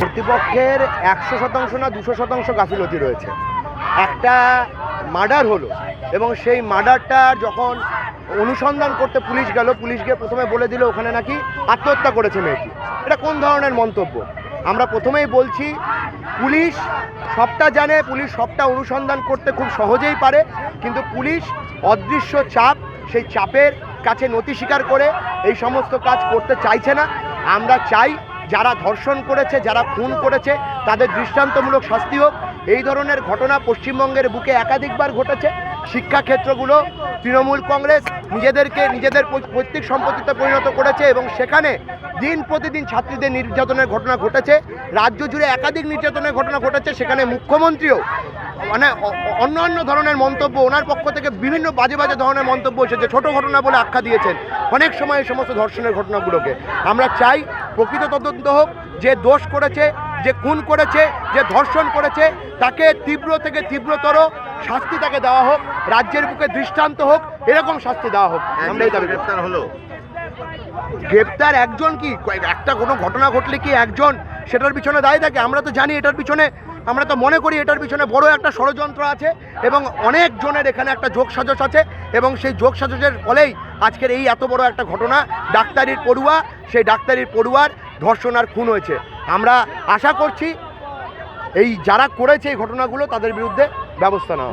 কর্তৃপক্ষের একশো শতাংশ না দুশো শতাংশ গাফিলতি রয়েছে। একটা মার্ডার হলো এবং সেই মার্ডারটা যখন অনুসন্ধান করতে পুলিশ গেল, পুলিশ গিয়ে প্রথমে বলে দিল ওখানে নাকি আত্মহত্যা করেছে মেয়েটি। এটা কোন ধরনের মন্তব্য? আমরা প্রথমেই বলছি, পুলিশ সবটা জানে, পুলিশ সবটা অনুসন্ধান করতে খুব সহজেই পারে, কিন্তু পুলিশ অদৃশ্য চাপ, সেই চাপের কাছে নথি স্বীকার করে এই সমস্ত কাজ করতে চাইছে না। আমরা চাই, যারা ধর্ষণ করেছে, যারা খুন করেছে, তাদের দৃষ্টান্তমূলক শাস্তি হোক এই ধরনের ঘটনা পশ্চিমবঙ্গের বুকে একাধিকবার ঘটেছে। শিক্ষাক্ষেত্রগুলো তৃণমূল কংগ্রেস নিজেদেরকে নিজেদের পৈতৃক সম্পত্তিতে পরিণত করেছে এবং সেখানে দিন প্রতিদিন ছাত্রীদের নির্যাতনের ঘটনা ঘটেছে। রাজ্য জুড়ে একাধিক নির্যাতনের ঘটনা ঘটেছে। সেখানে মুখ্যমন্ত্রীও মানে অ- অ- অন্য অন্য ধরনের মন্তব্য, ওনার পক্ষ থেকে বিভিন্ন বাজে বাজে ধরনের মন্তব্য এসেছে। ছোট ঘটনা বলে আখ্যা দিয়েছেন অনেক সময় এই সমস্ত ধর্ষণের ঘটনাগুলোকে। আমরা চাই প্রকৃত তদন্ত হোক যে দোষ করেছে যে খুন করেছে যে ধর্ষণ করেছে তাকে তীব্র থেকে তীব্রতর শাস্তি তাকে দেওয়া হোক রাজ্যের বুকে দৃষ্টান্ত হোক এরকম শাস্তি দেওয়া হোক। আমরা এই দাবি গ্রেপ্তার হলো। গ্রেপ্তার একজন কি? একটা কোনো ঘটনা ঘটলে কি একজন সেটার পিছনে দায়ী থাকে? আমরা তো জানি এটার পিছনে আমরা তো মনে করি এটার পিছনে বড় একটা ষড়যন্ত্র আছে এবং অনেক জনের এখানে একটা যোগ সাজস আছে এবং সেই যোগ সাজসের ফলেই আজকের এই এত বড় একটা ঘটনা, ডাক্তারির পড়ুয়া, সেই ডাক্তারির পড়ুয়ার ধর্ষণ আর খুন হয়েছে। আমরা আশা করছি এই যারা করেছে এই ঘটনাগুলো, তাদের বিরুদ্ধে ব্যবস্থা নেওয়া